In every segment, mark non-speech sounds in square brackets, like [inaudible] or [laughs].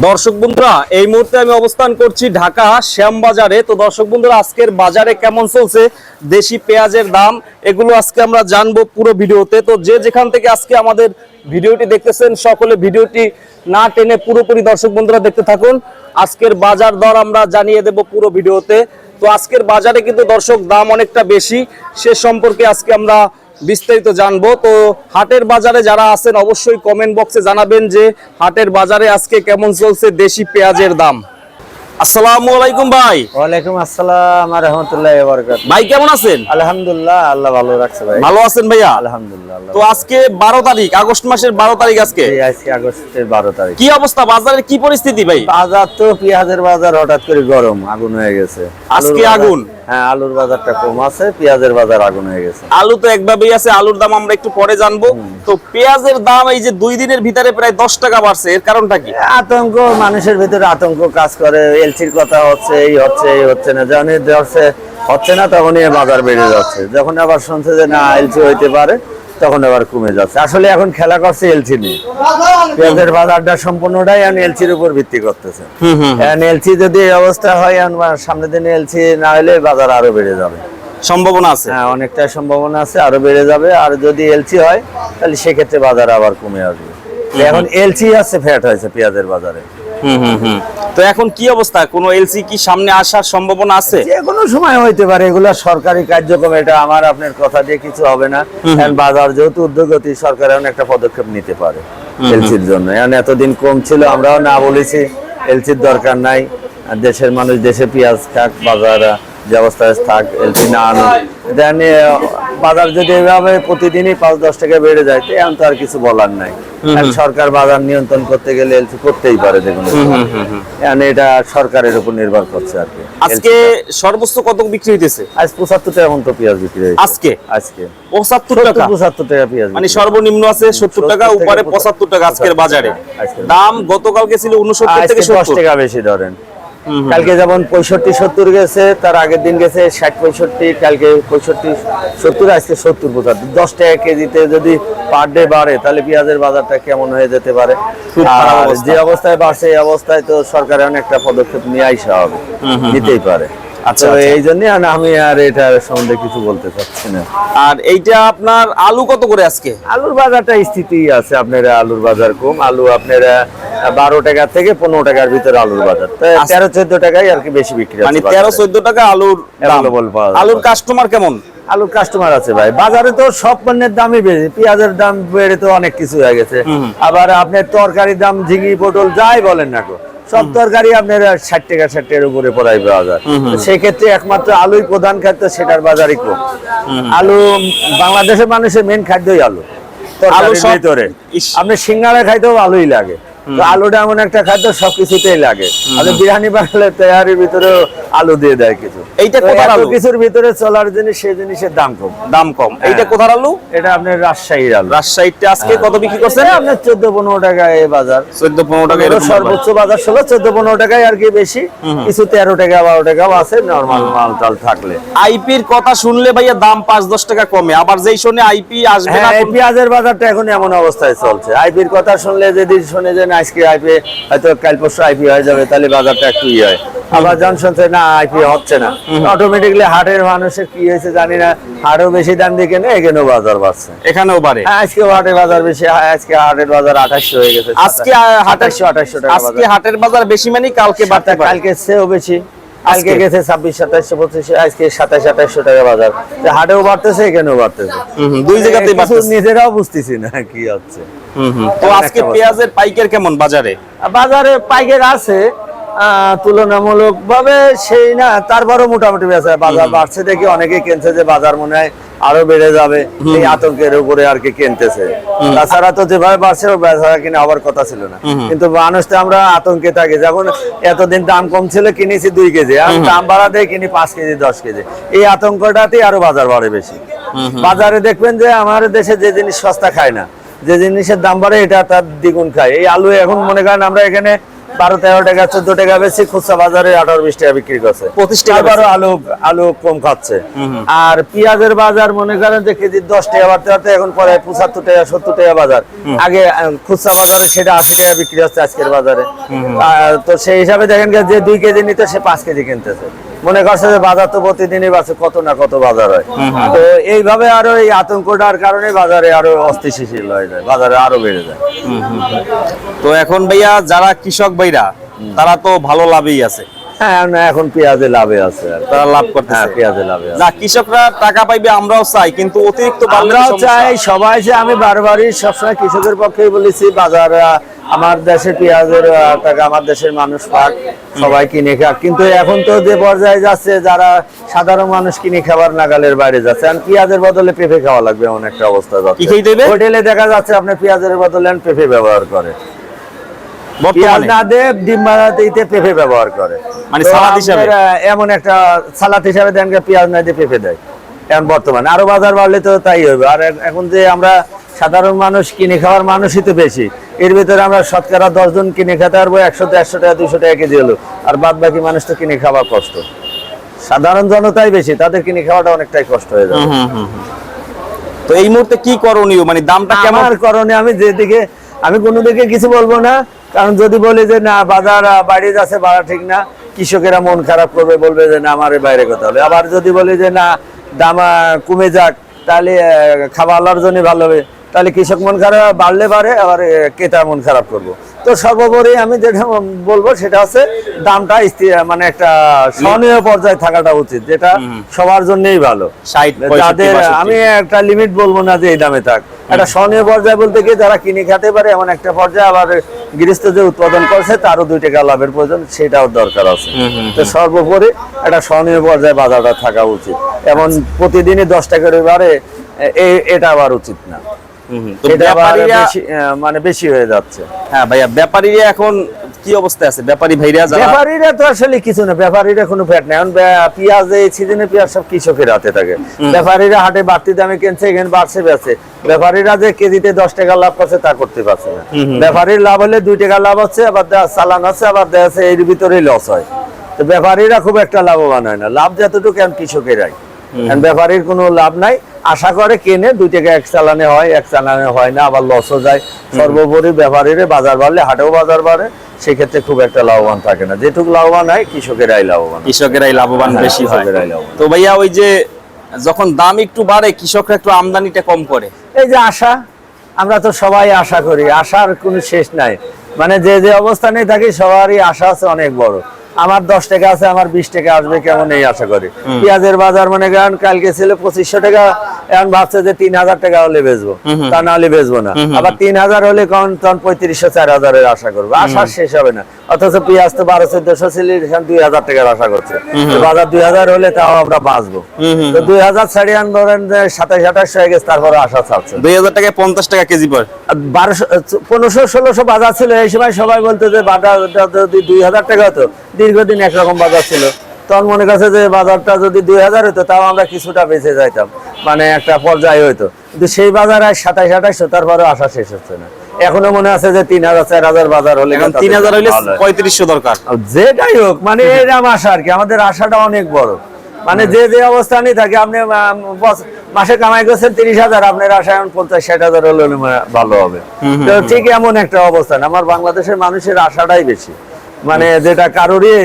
দর্শক বন্ধুরা, এই মুহূর্তে আমি অবস্থান করছি ঢাকা শ্যামবাজারে। তো দর্শক বন্ধুরা, আজকের বাজারে কেমন চলছে? দেশি পেঁয়াজের দাম, এগুলো আজকে আমরা জানব পুরো ভিডিওতে। তো যে যেখান থেকে আজকে আমাদের ভিডিওটি দেখতেছেন, সকলে ভিডিওটি না টেনে পুরোপুরি দর্শক বন্ধুরা দেখতে থাকুন। আজকের বাজার দর আমরা জানিয়ে দেব পুরো ভিডিওতে। তো আজকের বাজারে কিন্তু দর্শক দাম অনেকটা বেশি। সে সম্পর্কে আজকে আমরা বিস্তারিত জানব। তো হাটের বাজারে যারা আছেন অবশ্যই কমেন্ট বক্সে জানাবেন যে হাটের বাজারে আজকে কেমন চলছে দেশি পেঁয়াজের দাম। আসসালামু আলাইকুম ভাই। ওয়ালাইকুম আসসালাম রহমতুল্লাহ বরকাত ভাই কেমন আছেন? আলহামদুলিল্লাহ আল্লাহ ভালো রাখছে ভাই। ভালো আছেন ভাইয়া? আলহামদুলিল্লাহ তো আজকে বারো তারিখ আগস্ট মাসের বারো তারিখ আজকে? আগস্টের তারিখ। কি অবস্থা? বাজারের কি পরিস্থিতি ভাই? বাজার তো পেঁয়াজের বাজার হঠাৎ করে গরম আগুন হয়ে গেছে। আজকে আগুন? হ্যাঁ আলুর বাজারটা কম আছে পেঁয়াজের বাজার আগুন হয়ে গেছে। আলু তো একভাবেই আছে আলুর দাম আমরা একটু পরে জানব। তো পেঁয়াজের দাম এই যে দুই দিনের ভিতরে প্রায় দশ টাকা বাড়ছে এর কারণটা কি? আতঙ্ক মানুষের ভিতরে আতঙ্ক কাজ করে এলসির কথা হচ্ছে এই হচ্ছে এই হচ্ছে না যখন ধরছে হচ্ছে না তখনই বাজার বেড়ে যাচ্ছে। যখন আবার শুনছে যে না এলসি হইতে পারে তখন আবার কমে যাচ্ছে। আসলে এখন খেলা করছে এলসি নিয়ে পেঁয়াজের বাজারটা সম্পূর্ণটাই এখন এলসির উপর ভিত্তি করতেছে। এখন এলসি যদি এই অবস্থা হয় এখন সামনের দিনে এলসি না হলে বাজার আরও বেড়ে যাবে। সম্ভাবনা আছে? হ্যাঁ অনেকটা সম্ভাবনা আছে আরও বেড়ে যাবে। আর যদি এলসি হয় তাহলে সেক্ষেত্রে বাজার আবার কমে আসবে। এখন এলসি আছে ফ্যাট হয়েছে পেঁয়াজের বাজারে। হুম হুম হুম। তো এখন কি অবস্থা? কোনো এলসি কি সামনে আসার সম্ভাবনা আছে? যে কোনো সময় হইতে পারে এগুলা সরকারি কার্যক্রম এটা আমার আপনার কথা দিয়ে কিছু হবে না। বাজার যেহেতু উদ্যোগতি সরকার এখন একটা পদক্ষেপ নিতে পারে এলসির জন্য। এখন এতদিন কম ছিল আমরাও না বলেছি এলসির দরকার নাই। আর দেশের মানুষ দেশে পেঁয়াজ খাক বাজার যে অবস্থায় থাক এলসি না আনুক। দেন বাজার যদি এভাবে প্রতিদিনই পাঁচ দশ টাকা বেড়ে যায় তো এখন তো আর কিছু বলার নাই। সরকার বাজার নিয়ন্ত্রণ করতে গেলে এলসি করতেই পারে দেখুন এখন এটা সরকারের উপর নির্ভর করছে আর কি। আজকে সর্বোচ্চ কত বিক্রি হইতেছে? আজ পঁচাত্তর টাকা মতো পেঁয়াজ বিক্রি হয়েছে আজকে? আজকে। পঁচাত্তর টাকা? পঁচাত্তর টাকা পেঁয়াজ মানে সর্বনিম্ন আছে সত্তর টাকা উপরে পঁচাত্তর টাকা আজকের বাজারে। দাম গতকালকে ছিল উনসত্তর থেকে সত্তর। টাকা বেশি ধরেন। কালকে যেমন পঁয়ষট্টি সত্তর গেছে তার আগের দিন গেছে ষাট পঁয়ষট্টি কালকে পঁয়ষট্টি সত্তর আজকে সত্তর পঁচাত্তর দশ টাকা কেজিতে যদি পার ডে বাড়ে তাহলে পেঁয়াজের বাজারটা কেমন হয়ে যেতে পারে? আর যে অবস্থায় বাড়ছে এই অবস্থায় তো সরকার অনেকটা পদক্ষেপ নিয়ে আইসা হবে। নিতেই পারে। আচ্ছা, আচ্ছা। এই জন্য আমি আর এটা সম্বন্ধে কিছু বলতে চাচ্ছি না। আর এইটা আপনার আলু কত করে আজকে? আলুর বাজারটা স্থিতি আছে আপনার আলুর বাজার কম। আলু আপনার বারো টাকা থেকে পনেরো টাকার ভিতরে আলুর বাজার। তো তেরো চোদ্দ টাকায় আর কি বেশি বিক্রি মানে তেরো চোদ্দ টাকা আলুর আলুর কাস্টমার কেমন? আলুর কাস্টমার আছে ভাই। বাজারে তো সব পণ্যের দামই বেড়ে পেঁয়াজের দাম বেড়ে তো অনেক কিছু হয়ে গেছে। আবার আপনার তরকারির দাম ঝিঙি পটল যাই বলেন না গো সব তরকারি আপনার ষাট টাকা ষাট টাকার উপরে পড়াই বাজার তো সেক্ষেত্রে একমাত্র আলুই প্রধান খাদ্য সেটার বাজারই কম। আলু বাংলাদেশের মানুষের মেন খাদ্যই আলু। আলু ভিতরে। আপনি সিঙ্গারা খাইতেও আলুই লাগে। তো আলুটা এমন একটা খাদ্য সবকিছুতেই লাগে। আপনি বিরিয়ানি বানালে তৈয়ারির ভিতরে আলু দিয়ে দেয় কিছু। এইটা কোথার আলু? কিছুর ভিতরে চলার জিনিস সেই জিনিসের দাম কম। দাম কম। এইটা হ্যাঁ। কোথার আলু? এটা আপনার রাজশাহীর আলু। আজকে কত বিক্রি করছেন? আপনার চোদ্দ পনেরো টাকায় এই বাজার। চোদ্দ পনেরো টাকা সর্বোচ্চ বাজার ষোলো চোদ্দ পনেরো টাকায় আর কি বেশি। কিছু তেরো টাকা বারো টাকাও আছে নর্মাল মাল টাল থাকলে। আইপির কথা শুনলে ভাইয়া দাম পাঁচ দশ টাকা কমে। আবার যেই শুনে আইপি আসবে না হ্যাঁ পেঁয়াজের বাজারটা এখন এমন অবস্থায় চলছে। আইপির কথা শুনলে যদি শুনে যে না আজকে আইপি হয়তো কাল পরশু আইপি হয়ে যাবে তাহলে বাজারটা একটু ইয়ে হয়। আবার না আইপি হচ্ছে না। অটোমেটিকলি হাটের মানুষের কি হয়েছে জানি না হাটও বেশি দাম দিয়ে কেনে এখানেও বাজার বাড়ছে। এখানেও বাড়ে? হ্যাঁ, আজকে হাটের বাজার বেশি হ্যাঁ, আজকে হাটের বাজার আঠাশশো হয়ে গেছে আজকে আঠাশশো আঠাশশো টাকা আজকে হাটের বাজার বেশি মানে কালকে বাড়তে কালকে চেয়েও বেশি। আজকে? গেছে ছাব্বিশ সাতাশশো পঁচিশশো আজকে সাতাশ আঠাশশো টাকা বাজার। হাটেও বাড়তেছে এখানেও বাড়তেছে। দুই বাড়তেছে। নিজেরাও বুঝতেছি না কি হচ্ছে। তো আজকে পেঁয়াজের পাইকার কেমন বাজারে? বাজারে পাইকার আছে তুলনামূলক ভাবে সেই না তারপরও মোটামুটি বেচা বাজার বাড়ছে দেখি অনেকে কিনছে যে বাজার মনে হয় আরও বেড়ে যাবে এই আতঙ্কের উপরে আর কি কিনতেছে। তাছাড়া তো যেভাবে বাড়ছে বেচা কিনে আবার কথা ছিল না। কিন্তু মানুষ তো আমরা আতঙ্কে থাকি যখন এতদিন দাম কম ছিল কিনেছি দুই কেজি আর দাম বাড়াতে কিনি পাঁচ কেজি দশ কেজি। এই আতঙ্কটাতেই আরও বাজার বাড়ে বেশি। বাজারে দেখবেন যে আমার দেশে যে জিনিস সস্তা খায় না যে জিনিসের দাম বাড়ে এটা তার দ্বিগুণ খায়। এই আলু এখন মনে করেন আমরা এখানে বারো তেরো টাকা চোদ্দ টাকা বেশি খুচরা বাজারে আঠারো বিশ টাকা বিক্রি করছে। পঁচিশ টাকা আলু আলু কম খাচ্ছে। আর পেঁয়াজের বাজার মনে করেন যে কেজি দশ টাকা বাড়তে বাড়তে এখন পরে পঁচাত্তর টাকা সত্তর টাকা বাজার। আগে খুচরা বাজারে সেটা আশি টাকা বিক্রি হচ্ছে আজকের বাজারে। তো সেই হিসাবে দেখেন যে দুই কেজি নিতে সে পাঁচ কেজি কিনতেছে। মনে করছে যে বাজার তো প্রতিদিনই বাসে কত না কত বাজার হয়। তো এইভাবে আরও এই আতঙ্কটার কারণে বাজারে আরও অস্থিতিশীল হয়ে যায় বাজারে আরও বেড়ে যায়। তো এখন ভাইয়া যারা কৃষক ভাইরা তারা তো ভালো লাভেই আছে। এখন- এখন পেঁয়াজে লাভে আছে তারা লাভ হ্যাঁ করতেছে পেঁয়াজে লাভে না কৃষকরা টাকা পাইবে আমরাও চাই কিন্তু অতিরিক্ত আমরাও চাই সবাই যে আমি বারবারই সবসময় কৃষকের পক্ষেই বলেছি বাজার আমার দেশের পেঁয়াজের টাকা আমার দেশের মানুষ পাক সবাই কিনে খাক। কিন্তু এখন তো যে পর্যায়ে যাচ্ছে যারা সাধারণ মানুষ কিনে খাবার নাগালের বাইরে যাচ্ছে আর পেঁয়াজের বদলে পেঁপে খাওয়া লাগবে এমন একটা অবস্থা যাচ্ছে? হোটেলে দেখা যাচ্ছে আপনার পেঁয়াজের বদলে পেঁপে ব্যবহার করে। পেঁয়াজ না দিয়ে ডিম বানাতে পেঁপে ব্যবহার করে। মানে সালাদ হিসাবে? এমন একটা সালাদ হিসাবে দেন পেঁয়াজ না দিয়ে পেঁপে দেয় এখন বর্তমানে। আরও বাজার বাড়লে তো তাই হবে। আর এখন যে আমরা সাধারণ মানুষ কিনে খাওয়ার মানুষই তো বেশি। এর ভিতরে আমরা শতকরা কিনে খেতে পারব একশো দেড়শো টাকা দুশো টাকা কেজি হলো আর বাদ বাকি মানুষ তো কিনে খাওয়া কষ্ট। সাধারণ জনতাই বেশি তাদের কিনে খাওয়াটা অনেকটাই কষ্ট হয়ে যাবে। তো এই মুহূর্তে কি করণীয়? মানে দামটা কেমন? আমার কারণে আমি যেদিকে আমি কোনো দিকে কিছু বলব না। কারণ যদি বলি যে না বাজার বাড়ি যাচ্ছে বাড়া ঠিক না কৃষকেরা মন খারাপ করবে বলবে যে না আমার বাইরে কথা হবে। আবার যদি বলি যে না দাম কমে যাক তাহলে আল্লাহর জন্য ভালো হবে। তাহলে কৃষক মন খারাপ বাড়লে পারে আবার ক্রেতা মন খারাপ করব। তো সর্বোপরি আমি যেটা বলব সেটা হচ্ছে দামটা মানে একটা সহনীয় পর্যায়ে থাকাটা উচিত যেটা সবার জন্যই ভালো। 60, 65, যাদের আমি একটা লিমিট বলব না যে এই দামে থাক। একটা স্বর্ণীয় পর্যায়ে বলতে গিয়ে যারা কিনে খেতে পারে এমন একটা পর্যায়ে আবার গৃহস্থ যে উৎপাদন করছে তারও দুই টাকা লাভের প্রয়োজন সেটাও দরকার আছে। তো সর্বোপরি একটা স্বর্ণীয় পর্যায়ে বাজারটা থাকা উচিত। এমন প্রতিদিনই দশ টাকা করে বাড়ে এ- এ- এটা আবার উচিত না। মানে বেশি হয়ে যাচ্ছে। হ্যাঁ ভাইয়া ব্যাপারীরা এখন কি অবস্থায় আছে? ব্যাপারী ভাইরা যারা ব্যাপারীরা তো আসলে কিছু না ব্যাপারীরা কোনো ফ্যাট নাই। এখন পেঁয়াজ এই সিজনে পেঁয়াজ সব কৃষকের হাতে থাকে। ব্যাপারীরা হাটে বাড়তি দামে কিনছে এখানে বাড়ছে বেচে ব্যাপারীরা যে কেজিতে দশ টাকা লাভ করছে তা করতে পারছে না। ব্যাপারীর লাভ হলে দুই টাকা লাভ হচ্ছে আবার চালান আছে আবার দেয়া আছে এর ভিতরেই লস হয়। তো ব্যাপারীরা খুব একটা লাভবান হয় না। লাভ যতটুকু এখন কৃষকেরাই। ব্যাপারীর কোনো লাভ নাই। আশা করে কেনে দুই টাকা এক চালানে হয় এক চালানে হয় না আবার লসও যায়। সর্বোপরি ব্যাপারীরা বাজার বাড়লে হাটেও বাজার বাড়ে। সেক্ষেত্রে খুব একটা লাভবান থাকে না। যেটুকু লাভবান হয় কৃষকেরাই লাভবান কৃষকেরাই লাভবান হ্যাঁ, বেশি হয়। তো ভাইয়া ওই যে যখন দাম একটু বাড়ে কৃষকরা একটু আমদানিটা কম করে। এই যে আশা আমরা তো সবাই আশা করি। আশার কোনো শেষ নাই। মানে যে যে অবস্থানে থাকি সবারই আশা আছে অনেক বড়। আমার দশ টাকা আছে আমার বিশ টাকা আসবে কেমন এই আশা করি। পেঁয়াজের বাজার মনে করেন কালকে ছিল পঁচিশশো টাকা এখন ভাবছে যে তিন হাজার টাকা হলে বেচবো। তা না হলে বেচবো না। আবার তিন হাজার হলে কখন তখন পঁয়ত্রিশশো চার হাজারের আশা করব। আশা শেষ হবে না। অথচ পেঁয়াজ তো বারো চোদ্দশো ছিল এখানে দুই হাজার টাকার আশা করছে। বাজার দুই হাজার হলে তাও আমরা বাঁচবো। তো দুই হাজার ছাড়িয়ে আন ধরেন যে সাতাশ আঠাশ হয়ে গেছে তারপরে আশা ছাড়ছে। দুই হাজার টাকায় পঞ্চাশ টাকা কেজি পর বারোশো পনেরোশো ষোলোশো বাজার ছিল এই সময় সবাই বলতো যে বাজারটা যদি দুই হাজার টাকা হতো। দীর্ঘদিন একরকম বাজার ছিল। তখন মনে করছে যে বাজারটা যদি দুই হাজার হতো তাও আমরা কিছুটা বেঁচে যাইতাম। মানে একটা পর্যায়ে হইতো। কিন্তু সেই বাজার আর সাতাশ আঠাশশো তারপরে আশা শেষ হচ্ছে না। এখনও মনে আছে যে তিন হাজার চার হাজার বাজার হলে তিন হাজার হয়। পঁয়ত্রিশশো দরকার। যেটাই হোক মানে [laughs] এরকম আশা আর কি। আমাদের আশাটা অনেক বড়। মানে যে যে অবস্থানই থাকে আপনি মাসে কামাই করছেন তিরিশ হাজার আপনার আশা এখন পঞ্চাশ ষাট হাজার হলে ভালো হবে। তো ঠিক এমন একটা অবস্থান। আমার বাংলাদেশের মানুষের আশাটাই বেশি। মানে যেটা কারোরই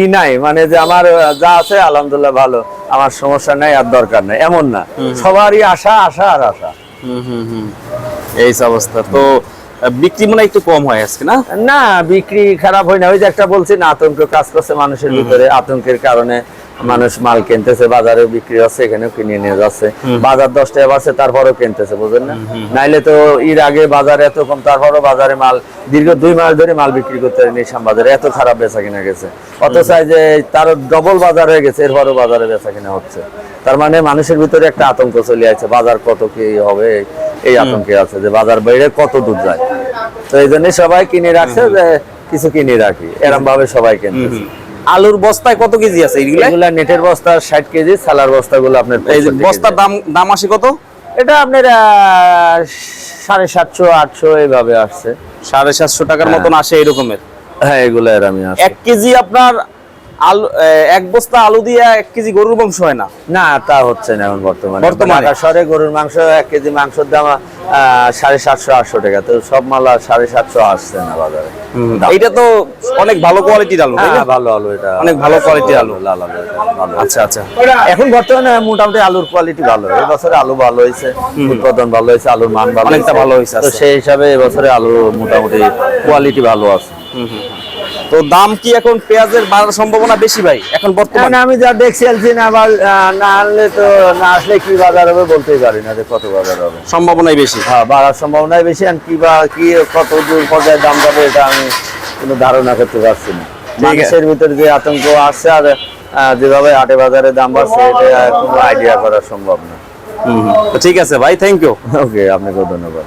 ই নাই মানে যে আমার যা আছে আলহামদুলিল্লাহ ভালো। আমার সমস্যা নাই আর দরকার নাই। এমন না। সবারই আশা আশা আর আশা। হুম হুম হুম। এই অবস্থা। তো বিক্রি মনে একটু কম হয় আজকে না? না বিক্রি খারাপ হয় না। ওই যে একটা বলছি না আতঙ্ক কাজ করছে মানুষের ভিতরে। আতঙ্কের কারণে মানুষ মাল কিনতেছে বাজারে বিক্রি হচ্ছে এখানেও কিনে নিয়ে যাচ্ছে। বাজার দশ টাকা তারপরেও কিনতেছে বুঝলেন না? নাইলে তো এর আগে বাজারে এত কম তারপরও বাজারে মাল দীর্ঘ দুই মাস ধরে মাল বিক্রি করতে হয় নিশাম বাজারে এত খারাপ বেচা কিনা গেছে। অথচ যে তার ডবল বাজার হয়ে গেছে এরপরও বাজারে বেচা কিনা হচ্ছে। তার মানে মানুষের ভিতরে একটা আতঙ্ক চলে আছে বাজার কত কি হবে এই আতঙ্কে আছে যে বাজার বাইরে কত দূর যায়। তো এই জন্য সবাই কিনে রাখছে যে কিছু কিনে রাখি এরম ভাবে সবাই কিনতেছে। আলুর বস্তায় কত কেজি আছে এগুলা? নেটের বস্তা ষাট কেজি সালার বস্তা গুলো আপনার এই যে বস্তার দাম দাম আসে কত? এটা আপনার সাড়ে সাতশো আটশো এইভাবে আসছে। সাড়ে সাতশো টাকার হ্যাঁ। মতন আসে এরকমের? হ্যাঁ এগুলো এর আমি আছে এক কেজি আপনার আলু এক বস্তা আলু দিয়ে এক কেজি গরুর মাংস হয় না? না তা হচ্ছে না এখন বর্তমানে। বর্তমানে? শহরে গরুর মাংস এক কেজি মাংসের দাম সাড়ে সাতশো আটশো টাকা। তো সব মাল সাড়ে সাতশো আসছে না বাজারে। এইটা তো অনেক ভালো কোয়ালিটির আলু হ্যাঁ ভালো আলু এটা। অনেক ভালো quality আলু। লাল আলু আচ্ছা আচ্ছা। এখন বর্তমানে মোটামুটি আলুর কোয়ালিটি ভালো। এই বছরে আলু ভালো হয়েছে উৎপাদন ভালো হয়েছে আলুর মান ভালো অনেকটা ভালো হয়েছে, তো আচ্ছা। সেই হিসাবে এবছরে আলু মোটামুটি কোয়ালিটি ভালো আছে। তো দাম কি এখন পেঁয়াজের বাড়ার সম্ভাবনা বেশি ভাই এখন বর্তমানে? আমি যা দেখছি আলছি না আবার না আনলে তো না আসলে কি বাজার হবে বলতেই পারি না যে কত বাজার হবে। সম্ভাবনাই বেশি? হ্যাঁ বাড়ার সম্ভাবনাই বেশি আর কি বা কি কত দূর পর্যায়ে দাম যাবে এটা আমি কোনো ধারণা করতে পারছি না। মানুষের ভিতরে যে আতঙ্ক আসছে আর যেভাবে আটে বাজারে দাম বাড়ছে এটা কোনো আইডিয়া করা সম্ভব না। ঠিক আছে ভাই থ্যাংক ইউ ওকে আপনাকে ধন্যবাদ।